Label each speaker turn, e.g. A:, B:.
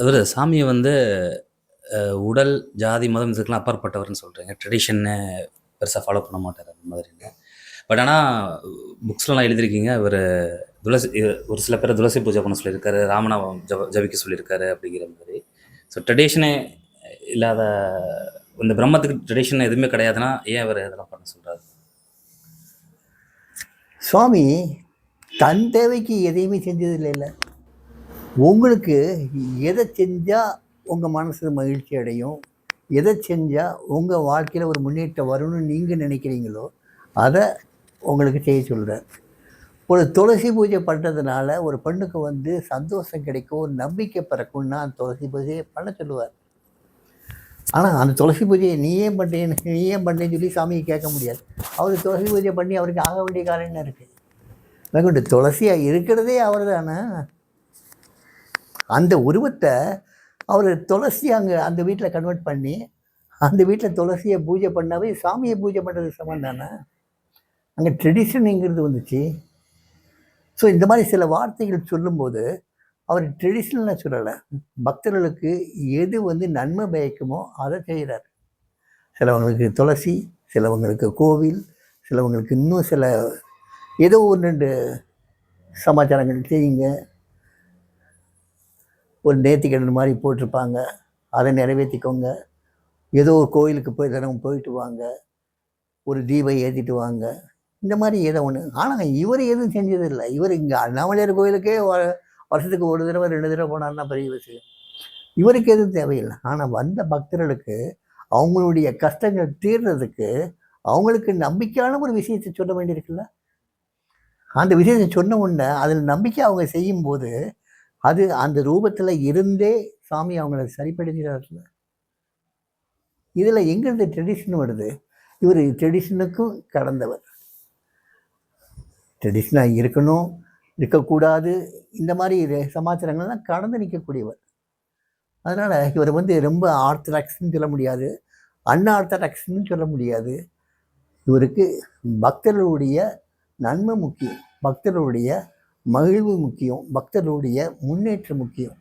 A: இவர் சாமியை வந்து உடல் ஜாதி மதம் இதுக்கெல்லாம் அப்பாற்பட்டவர்னு சொல்கிறீங்க ட்ரெடிஷன்னு பெருசாக ஃபாலோ பண்ண மாட்டார் அந்த மாதிரிங்க பட் ஆனால் புக்ஸ்லாம் எழுதியிருக்கீங்க. இவர் துளசி ஒரு சில பேர் துளசி பூஜை பண்ண சொல்லியிருக்காரு ராமநாமம் ஜப ஜபிக்க சொல்லியிருக்காரு அப்படிங்கிற மாதிரி. ஸோ ட்ரெடிஷனே இல்லாத இந்த பிரம்மத்துக்கு ட்ரெடிஷன் எதுவுமே கிடையாதுன்னா ஏன் இவர் இதெல்லாம் பண்ண சொல்கிறாரு
B: சுவாமி தன் தேவைக்கு எதையுமே செஞ்சது இல்லை. உங்களுக்கு எதை செஞ்சால் உங்கள் மனசு மகிழ்ச்சி அடையும்? எதை செஞ்சால் உங்கள் வாழ்க்கையில் ஒரு முன்னேற்றம் வரும்னு நீங்கள் நினைக்கிறீங்களோ அதை உங்களுக்கு செய்ய சொல்கிறேன் ஒரு துளசி பூஜை பண்ணுறதுனால ஒரு பெண்ணுக்கு வந்து சந்தோஷம் கிடைக்கும் ஒரு நம்பிக்கை பிறக்கும்னா அந்த துளசி பூஜையை பண்ண சொல்லுவார் ஆனால் அந்த துளசி பூஜையை நீ ஏன் பண்ணுறேன் நீ ஏன் பண்ணுறேன்னு சொல்லி சாமியை கேட்க முடியாது. அவர் துளசி பூஜை பண்ணி அவருக்கு ஆக வேண்டிய காரணம் என்ன இருக்குது வெகுண்டு துளசியாக இருக்கிறதே அவர் தானே அந்த உருவத்தை அவர் துளசி அங்கே அந்த வீட்டில் கன்வெர்ட் பண்ணி அந்த வீட்டில் துளசியை பூஜை பண்ணாவே சாமியை பூஜை பண்ணுறது சமம் தானே? அங்கே ட்ரெடிஷனுங்கிறது வந்துச்சு. ஸோ இந்த மாதிரி சில வார்த்தைகள் சொல்லும்போது அவர் ட்ரெடிஷ்னலாக சொல்லலை பக்தர்களுக்கு எது வந்து நன்மை பயக்குமோ அதை செய்கிறார் சிலவங்களுக்கு துளசி சிலவங்களுக்கு கோவில் சிலவங்களுக்கு இன்னும் சில ஏதோ ஒரு ரெண்டு சமாச்சாரங்கள் செய்யுங்க ஒரு நேர்த்திக்கடன் மாதிரி போட்டிருப்பாங்க. அதை நிறைவேற்றிக்கோங்க ஏதோ ஒரு கோயிலுக்கு போய் தினமும் போயிட்டு வாங்க. ஒரு தீபம் ஏற்றிட்டு வாங்க. இந்த மாதிரி ஏதோ ஒன்று ஆனால் இவர் எதுவும் செஞ்சதில்லை. இவர் இங்கே அண்ணாமலையார் கோயிலுக்கே வ- வருஷத்துக்கு ஒரு தடவை ரெண்டு தடவை போனார்னா பெரிய விஷயம். இவருக்கு எதுவும் தேவையில்லை. ஆனால் வந்த பக்தர்களுக்கு அவங்களுடைய கஷ்டங்கள் தீர்றதுக்கு அவங்களுக்கு நம்பிக்கையான ஒரு விஷயத்தை சொல்ல வேண்டியிருக்குல்ல? அந்த விஷயத்தை சொன்ன உடனே அதில் நம்பிக்கை அவங்க செய்யும்போது அது அந்த ரூபத்தில் இருந்தே சாமி அவங்கள சரிப்படுத்துகிறார்கள் இதில் எங்கேருந்து ட்ரெடிஷன் வருது? இவர் ட்ரெடிஷனுக்கும் கடந்தவர். ட்ரெடிஷ்னாக இருக்கணும் இருக்கக்கூடாது இந்த மாதிரி சமாச்சாரங்கள்லாம் கடந்து நிற்கக்கூடியவர் அதனால் இவர் வந்து ரொம்ப ஆர்த்தடாக்ஸ்ன்னு சொல்ல முடியாது அன்ஆர்த்தடாக்ஸ்ன்னு சொல்ல முடியாது. இவருக்கு பக்தர்களுடைய நன்மை முக்கியம். பக்தர்களுடைய மகிழ்வு முக்கியம் பக்தர்களுடைய முன்னேற்றம் முக்கியம்.